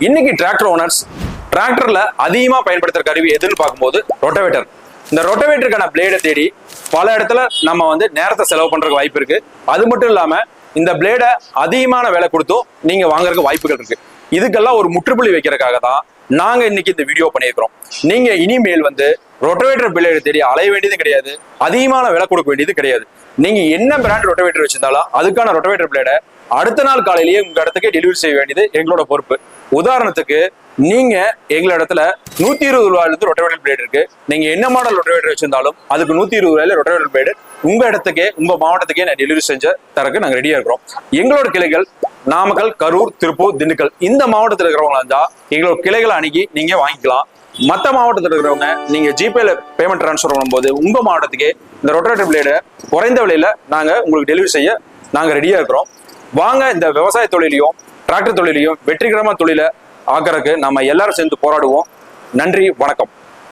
இன்னைக்கு tractor owners டிராக்டர்ல அதிகமா பயன்படுத்துற கருவி எதுன்னு பார்க்கும்போது ரொட்டவேட்டர் இந்த ரொட்டவேட்டருக்கான பிளேடை தேடி பல இடத்துல நம்ம வந்து நேரத்தை செலவு பண்றதுக்கு வாய்ப்பு இருக்கு. அது மட்டும் இல்லாம இந்த பிளேடை அதிகமான விலை கொடுத்தும் நீங்க வாங்குறதுக்கு வாய்ப்புகள் இருக்கு. இதுக்கெல்லாம் ஒரு முற்றுப்புள்ளி வைக்கிறதுக்காக தான் நாங்க இன்னைக்கு இந்த வீடியோ பண்ணியிருக்கிறோம். நீங்க இனிமேல் வந்து ரொட்டவேட்டர் பிளேடு தேடி அலைய வேண்டியது கிடையாது. அதிகமான விலை கொடுக்க வேண்டியது கிடையாது. நீங்க என்ன பிராண்ட் ரொட்டவேட்டர் வச்சிருந்தாலும் அதுக்கான ரொட்டவேட்டர் பிளேடை அடுத்த நாள் காலையிலேயே உங்க இடத்துக்கே டெலிவரி செய்ய வேண்டியது எங்களோட பொறுப்பு. உதாரணத்துக்கு நீங்க எங்கள இடத்துல நூத்தி இருபது ரூபாயில இருந்து ரொட்டவேட்டர் பிளேட் இருக்கு. நீங்க என்ன மாடல் ரொட்டவேட்டர் வச்சிருந்தாலும் அதுக்கு நூத்தி இருபது ரூபாயில ரொட்டவேட்டர் பிளேடு உங்க இடத்துக்கே உங்க மாவட்டத்துக்கே நான் டெலிவரி செஞ்ச தரக்கு நாங்க ரெடியா இருக்கிறோம். எங்களோட கிளைகள் நாமக்கல் கரூர் திருப்பூர் திண்டுக்கல். இந்த மாவட்டத்தில் இருக்கிறவங்களா இருந்தா எங்களோட கிளைகளை அணுகி நீங்க வாங்கிக்கலாம். மற்ற மாவட்டத்தில் இருக்கிறவங்க நீங்க ஜிபேல பேமெண்ட் ட்ரான்ஸ்ஃபர் பண்ணும்போது உங்க மாவட்டத்துக்கே இந்த ரொட்டேட்டர் பிளேடு குறைந்த விலையில நாங்க உங்களுக்கு டெலிவரி செய்ய நாங்க ரெடியா இருக்கிறோம். வாங்க இந்த விவசாய தொழிலையும் டிராக்டர் தொழிலையும் வெற்றிகரமான தொழிலை ஆக்கறதுக்கு நம்ம எல்லாரும் சேர்ந்து போராடுவோம். நன்றி வணக்கம்.